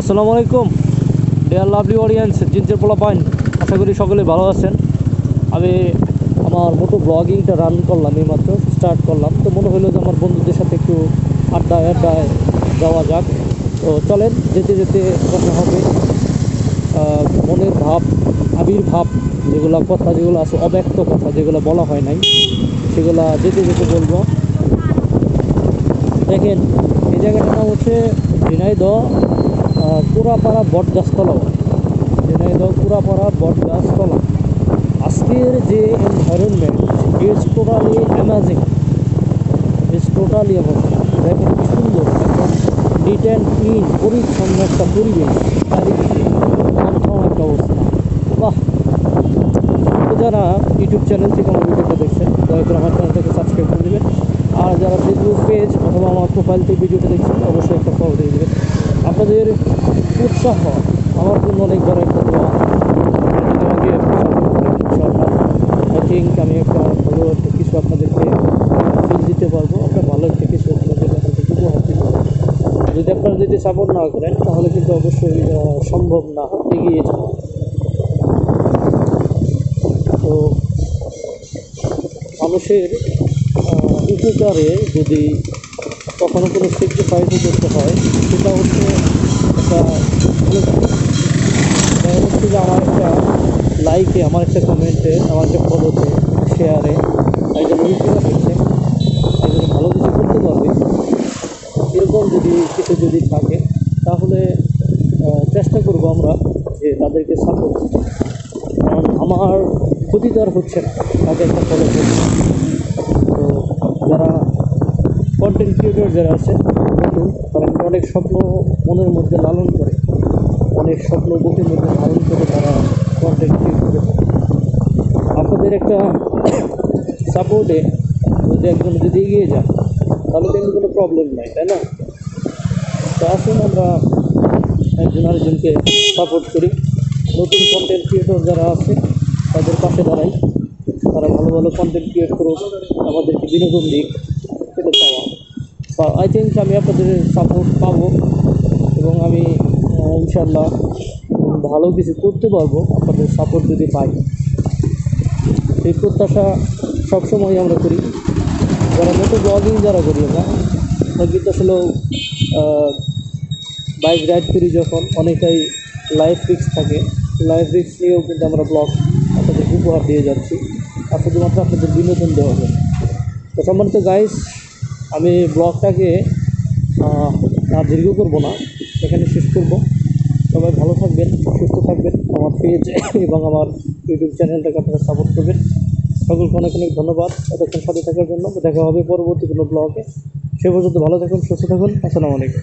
আসসালামু আলাইকুম। Deer lovely audience জিন্সের পোলা পাইন আশা করি সকলে ভালো আছেন। আমি আমার মোটো ব্লগিংটা রান করলাম এইমাত্র স্টার্ট করলাম। তো মনে হলো যে আমার বন্ধুদের সাথে একটু আড্ডায় আড্ডায় যাওয়া যাক। তো চলেন, যেতে যেতে কথা হবে। মনের ভাব আবির্ভাব যেগুলো কথা যেগুলো আছে, অব্যক্ত কথা যেগুলো বলা হয় নাই, সেগুলো যেতে যেতে বলব। দেখেন, এই জায়গাটার নাম হচ্ছে ঝিনাইদহ। পুরাপাড়া বটগাছতলা ঝিনাইদহ পুরাপাড়া বটগাছতলা। আজকের যে environment it's totally amazing it's totally amazing দেখেন কি সুন্দর একদম নিট অ্যান্ড ক্লিন পরিচ্ছন্ন একটা পরিবেশ। চারিদিকে একটা অবস্থা। বাহ! যারা ইউটিউব চ্যানেল থেকে আমার ভিডিওটা দেখছেন, দয়া করে আমার চ্যানেলটাকে সাবস্ক্রাইব করে দেবেন। আর যারা ফেসবুক পেজ অথবা আমার প্রোফাইল থেকে ভিডিওটা দেখছেন, অবশ্যই একটা ফলো দিয়ে দেবেন। আপনাদের উৎসাহ আমার জন্য অনেক বড় একটা দোয়া। আমাকে আই থিঙ্ক আমি একটা ভালো একটা কিছু আপনাদেরকে ফিল দিতে পারব। একটা ভালো একটা কিছু আপনাদের যদি আপনারা যদি সাপোর্ট না করেন, তাহলে কিন্তু অবশ্যই সম্ভব না। এগিয়ে যাওয়া। তো মানুষের উপকারে যদি কখনো কোনো স্যাক্রিফাইসও করতে হয়, সেটা হচ্ছে একটা যাচ্ছে যে আমার একটা লাইকে আমার একটা কমেন্টে আমার একটা ফলোতে শেয়ারে একজন অভিজ্ঞতা হচ্ছে একজন ভালো কিছু করতে পারবে। এরকম যদি কিছু যদি থাকে, তাহলে চেষ্টা করব আমরা যে তাদেরকে সাপোর্ট কারণ আমার ক্ষতি তো আর হচ্ছে না, তাকে একটা ফলো করছে তো, যারা কন্টেন্ট ক্রিয়েটর যারা আছে তারা অনেক স্বপ্ন মনের মধ্যে লালন করে। অনেক স্বপ্ন বুকের মধ্যে ধারণ করে তারা কন্টেন্ট ক্রিয়েট করে থাকে। আপনাদের একটা সাপোর্টে যদি একজন যদি এগিয়ে যান তাহলে কিন্তু কোনো প্রবলেম নাই, তাই না? তো আসুন আমরা একজন আরেকজনকে সাপোর্ট করি। নতুন কন্টেন্ট ক্রিয়েটর যারা আছে, তাদের পাশে দাঁড়াই। তারা ভালো ভালো কন্টেন্ট ক্রিয়েট করুক, আমাদেরকে বিনোদন দিক সেটা চাওয়া। আই থিঙ্ক আমি আপনাদের সাপোর্ট পাবো এবং আমি ইনশাল্লাহ ভালো কিছু করতে পারব, আপনাদের সাপোর্ট যদি পাই। সেই প্রত্যাশা সবসময় আমরা করি। যারা মোটো ব্লগিং যারা করি আমরা আমরা কিন্তু আসলে বাইক রাইড করি যখন, অনেকটাই লাইফ রিক্স থাকে। লাইফ রিক্স নিয়েও কিন্তু আমরা ব্লগ আপনাদের উপহার দিয়ে যাচ্ছি। আর শুধুমাত্র আপনাদের বিনোদন দেওয়া হবে তো সম্মানিত গাইস আমি ব্লগটাকে আর দীর্ঘ করব না। এখানে শেষ করব। সবাই ভালো থাকবেন, সুস্থ থাকবেন, আমার পেজ এবং আমার ইউটিউব চ্যানেলটাকে আপনারা সাপোর্ট করবেন। সকলকে অনেক অনেক ধন্যবাদ এতক্ষণ সাথে থাকার জন্য। দেখা হবে পরবর্তী কোনো ব্লগে সে পর্যন্ত ভালো থাকুন, সুস্থ থাকুন। আসসালামু আলাইকুম।